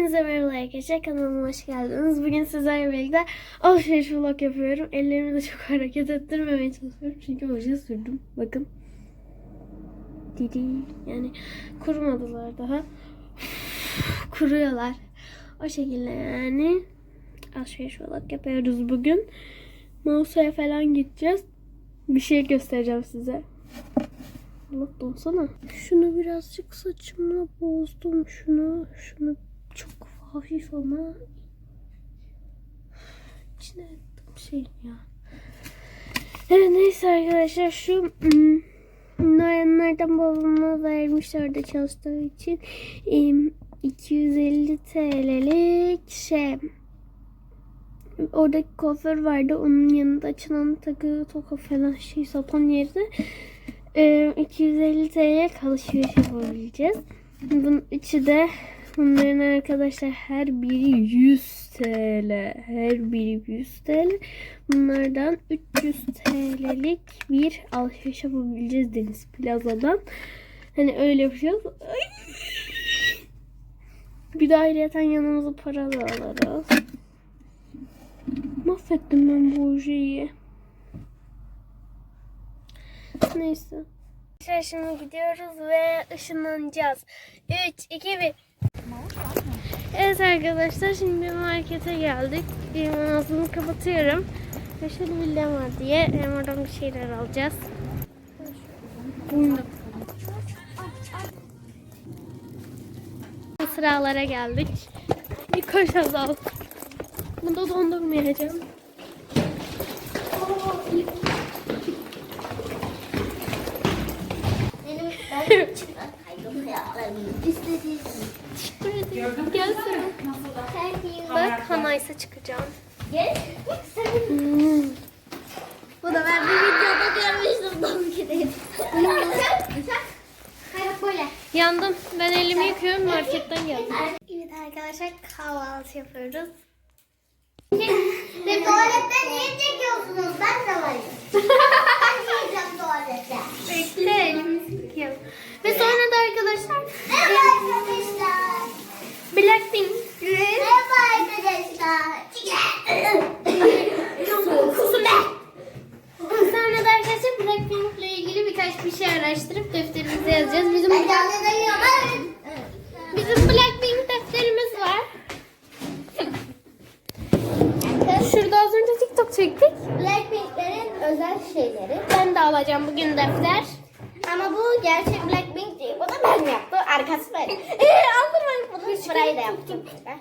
Hepinize merhaba arkadaşlar. Kanalıma hoş geldiniz. Bugün sizlerle birlikte alışveriş vlog yapıyorum. Ellerimi de çok hareket ettirmemeye çalışıyorum. Çünkü oje sürdüm. Bakın. Didi. Yani kurumadılar daha. Kuruyorlar. O şekilde yani. Alışveriş vlog yapıyoruz bugün. Mouse'a falan gideceğiz. Bir şey göstereceğim size. Allah donsana. Şunu birazcık saçımla bozdum. Şunu, şunu çok hafif ama içine şey ya. Evet neyse arkadaşlar şu hmm, Noyanlardan babama vermiş orada çalıştığı için em, 250 TL'lik şey oradaki kuaför vardı. Onun yanında açılan takı toka falan şey satan yerde e, 250 TL'ye alışveriş yapabileceğiz. Bunun içi de bunların arkadaşlar her biri 100 TL. Her biri 100 TL. Bunlardan 300 TL'lik bir alışveriş yapabileceğiz Deniz Plaza'dan. Hani öyle yapacağız. Ay. Bir de ayrıyeten yanımıza para da alırız. Mahvettim ben bu ojeyi. Neyse. Şimdi gidiyoruz ve ışınlanacağız. 3, 2, 1. Evet arkadaşlar şimdi bir markete geldik. Ağzını kapatıyorum. Ve şöyle bir var diye oradan bir şeyler alacağız. Sıralara geldik. Bir koş azal. Bunda dondurmayacağım. Benim ben çıkan kaygım hayatlarım istediğim. Gel sen. Bak Hanaysa çıkacağım. Gel. Hmm. Bu da ben bir videoda görmüştüm böyle. Yandım. Ben elimi yıkıyorum marketten geldim. Evet arkadaşlar Kahvaltı yapıyoruz. Ve tuvalette niye çekiyorsunuz? Ben de varım. ben yiyeceğim tuvalette. Bekle elimi yıkıyorum. Ve sonra da arkadaşlar Merhaba arkadaşlar. Blackpink. Merhaba arkadaşlar. Kusun be. Sonra da arkadaşlar Blackpink ile ilgili birkaç bir şey araştırıp defterimize yazacağız. Bizim Ben canlı dayıyorum. bizim Blackpink defterimiz var. Şurada az önce TikTok çektik. Blackpink'lerin özel şeyleri. Ben de alacağım bugün defter. Ama bu gerçek Blackpink değil. Bu da ben yaptım. Arkası böyle. Eee aldırmayın bunu. Burayı da yaptım. Ben.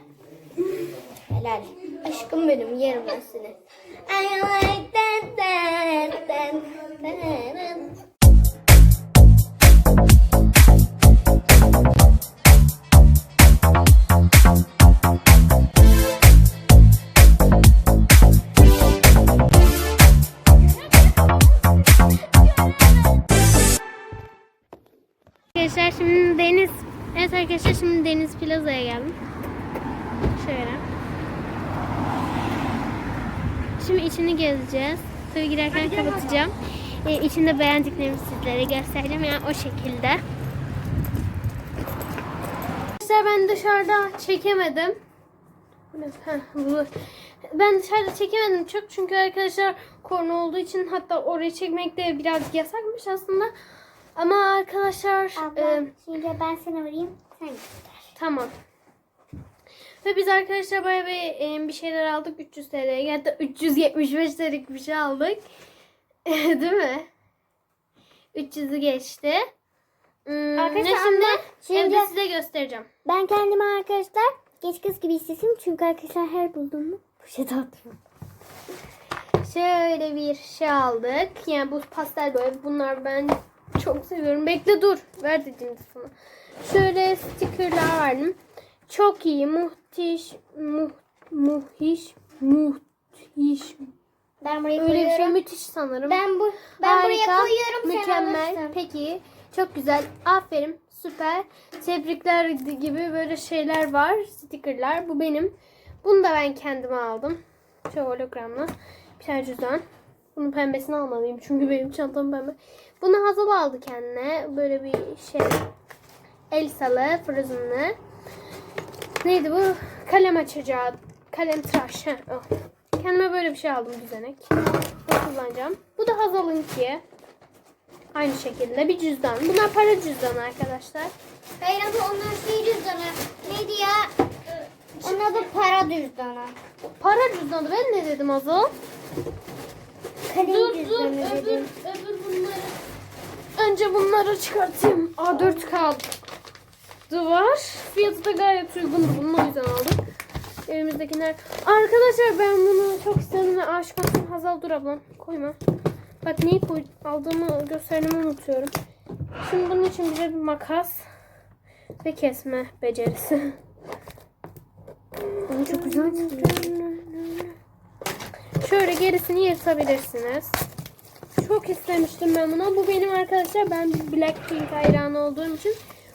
Helal. Aşkım benim yerim ben seni. I like that, that, that, that. Evet arkadaşlar şimdi Deniz Plaza'ya geldim. Şöyle. Şimdi içini gezeceğiz. Tabii girerken kapatacağım. Ee, içinde beğendiklerimi sizlere göstereceğim. Yani o şekilde. Arkadaşlar ben dışarıda çekemedim. Ben dışarıda çekemedim çok çünkü arkadaşlar korona olduğu için hatta orayı çekmek de biraz yasakmış aslında. Ama arkadaşlar Abla, e, şimdi ben seni arayayım. Sen göster. Tamam. Ve biz arkadaşlar böyle bir, bir şeyler aldık 300 TL'ye. Hatta 375 TL'lik bir şey aldık. Değil mi? 300'ü geçti. Hmm, Arkadaşlar şimdi? şimdi- Evde size göstereceğim. Ben kendime arkadaşlar genç kız gibi hissettim. Çünkü arkadaşlar her bulduğumu poşete atıyorum. Şöyle bir şey aldık. Yani bu pastel boya. Bunlar ben çok seviyorum. Bekle dur. Ver dedim de sana. Şöyle stickerlar verdim. Çok iyi. Muhtiş. Muh, muhiş. Muhtiş. Ben buraya Öyle bir şey koyuyorum. müthiş sanırım. Ben bu ben buraya Harika, koyuyorum. sen Mükemmel. alırsın. Peki. Çok güzel. Aferin. Süper. Tebrikler gibi böyle şeyler var. Stickerlar. Bu benim. Bunu da ben kendime aldım. Şu hologramla. Bir tane cüzdan. Bunun pembesini almalıyım. Çünkü benim çantam pembe. Bunu Hazal aldı kendine. Böyle bir şey. Elsa'lı, Frozen'lı. Neydi bu? Kalem açacağı. Kalem tıraş. Heh, o. Kendime böyle bir şey aldım düzenek. Bunu kullanacağım. Bu da Hazal'ınki. Aynı şekilde bir cüzdan. Bunlar para cüzdanı arkadaşlar. Hayır ama onlar şey cüzdanı. Neydi ya? Onun adı para cüzdanı. Para cüzdanı. Ben ne dedim Hazal? Kalem cüzdanı dedim. öbür bunları. Önce bunları çıkartayım. A4 kağıt. var. Fiyatı da gayet uygundu. Bunu o yüzden aldım. Elimizdekiler. Arkadaşlar ben bunu çok istedim ve aşık oldum. Hazal dur ablam. Koyma. Bak neyi koy aldığımı gösterdiğimi unutuyorum. Şimdi bunun için bize bir makas ve kesme becerisi. Ama çok güzel Şöyle gerisini yırtabilirsiniz. Çok istemiştim ben bunu. Bu benim arkadaşlar ben bir Blackpink hayranı olduğum için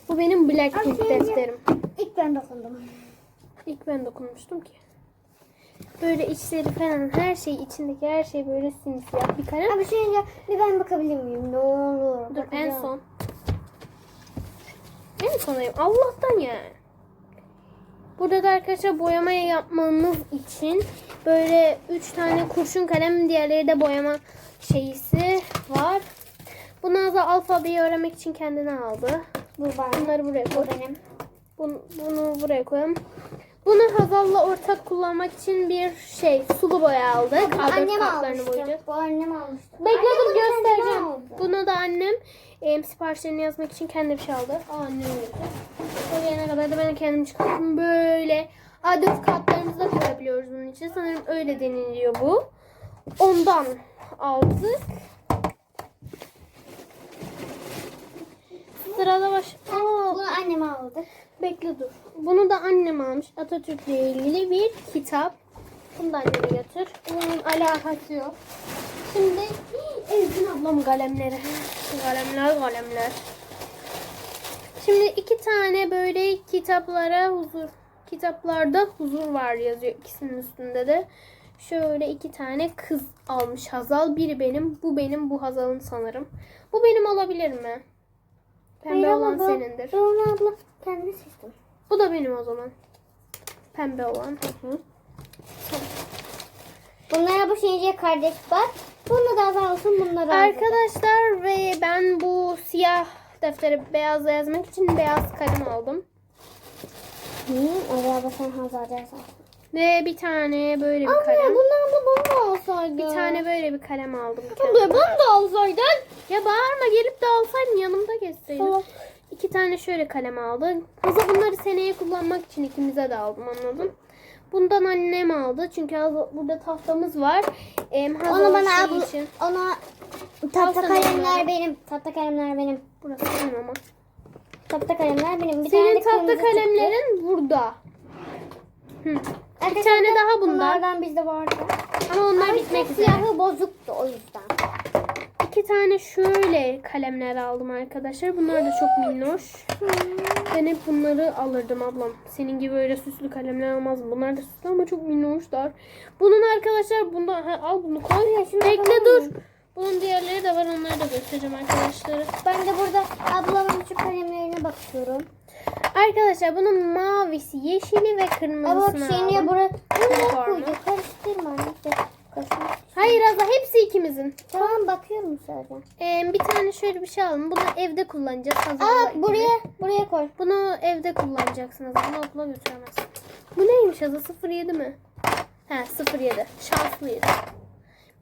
bu benim Blackpink Ay, defterim. İlk ben dokundum. İlk ben dokunmuştum ki. Böyle içleri falan her şey içindeki her şey böyle simsiyah bir kalem. Abi şey ya bir ben bakabilir miyim? Ne olur. Dur en bakacağım. son. En sonayım. Allah'tan yani. Burada da arkadaşlar boyamaya yapmamız için böyle 3 tane kurşun kalem diğerleri de boyama şeyisi var. Bunu da alfabeyi öğrenmek için kendine aldı. Bu bana. Bunları buraya koy. Bu benim. Bunu, bunu buraya koyalım. Bunu Hazal'la ortak kullanmak için bir şey sulu boya aldık. Bu A4 annem almıştı. boyayacağız. Bu annem almıştı. Bekle Annem göstereceğim. Bunu da annem e, siparişlerini yazmak için kendi bir şey aldı. Aa annem verdi. O gelene kadar da ben kendim çıkarttım. Böyle A4 kartlarımızı da koyabiliyoruz bunun için. Sanırım öyle deniliyor bu. Ondan aldık. Sırada baş... Aa, Bunu annem aldı. Bekle dur. Bunu da annem almış. Atatürk'le ilgili bir kitap. Bunu da anneme götür. Bunun alakası yok. Şimdi Ezgin ablamın kalemleri. Kalemler kalemler. Şimdi iki tane böyle kitaplara huzur kitaplarda huzur var yazıyor ikisinin üstünde de. Şöyle iki tane kız almış Hazal. Biri benim, bu benim, bu Hazal'ın sanırım. Bu benim olabilir mi? Pembe Hayır olan bu- senindir. Onu abla kendi seçtim. Bu da benim o zaman. Pembe olan. Bunlara bu şeyciye kardeş bak. Bunu da azal olsun bunları. Arkadaşlar ve ben bu siyah defteri beyazla yazmak için beyaz kalem aldım. Oraya dersen. Ve bir tane böyle bir kalem. bundan da bunu da alsaydın. Bir tane böyle bir kalem aldım. Abla bunu da alsaydın. Ya bağırma gelip de alsaydın yanımda geçseydin. Tamam. İki tane şöyle kalem aldım. Hazır bunları seneye kullanmak için ikimize de aldım anladım. Bundan annem aldı. Çünkü burada tahtamız var. Hazır Onu bana şey abla, için. ona tahta kalemler benim. Tahta kalemler benim. Burası benim ama. Tahta kalemler benim. Bir Senin tane tahta kırmızı çıktı. kalemlerin burada. Hı. Bir Arkadaşlar, tane daha bundan. Bunlardan bizde vardı. Ama onlar Ama bitmek üzere. siyahı bozuktu o yüzden. İki tane şöyle kalemler aldım arkadaşlar. Bunlar da çok minnoş. Ben hep bunları alırdım ablam. Senin gibi öyle süslü kalemler almazdım. Bunlar da süslü ama çok minnoşlar. Bunun arkadaşlar bundan ha, al bunu koy. Bekle dur. mı? Bunun diğerleri de var. Onları da göstereceğim arkadaşlara. Ben de burada ablamın şu kalemlerine bakıyorum. Arkadaşlar bunun mavisi, yeşili ve kırmızısını şeyini aldım. buraya buraya Formu. koydu. Karıştırma. Karıştırma. Hayır Azra hepsi ikimizin. Tamam bakıyorum sadece. Ee, bir tane şöyle bir şey aldım. Bunu evde kullanacağız. Aa buraya buraya koy. Bunu evde kullanacaksınız. Bunu okula götüremezsin. Bu neymiş adı? 07 mi? He 07. Şanslıyız.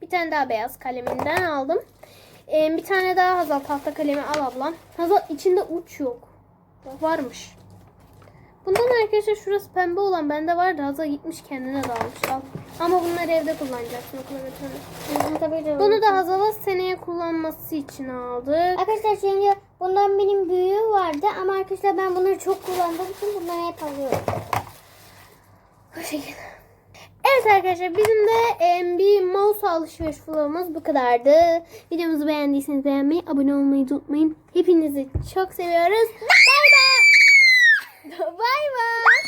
Bir tane daha beyaz kaleminden aldım. Ee, bir tane daha Hazal tahta kalemi al ablam. Hazal içinde uç yok. Varmış. Bundan arkadaşlar şurası pembe olan bende vardı. Hazal gitmiş kendine de almış. Al. Ama bunları evde kullanacaksın okula de Bunu da Hazal'a seneye kullanması için aldık. Arkadaşlar şimdi bundan benim büyüğü vardı ama arkadaşlar ben bunları çok kullandığım için bunları hep alıyorum. Bu şekilde. Evet arkadaşlar bizim de bir mouse alışveriş vlogumuz bu kadardı. Videomuzu beğendiyseniz beğenmeyi, abone olmayı unutmayın. Hepinizi çok seviyoruz. Bay bay. Bay bay.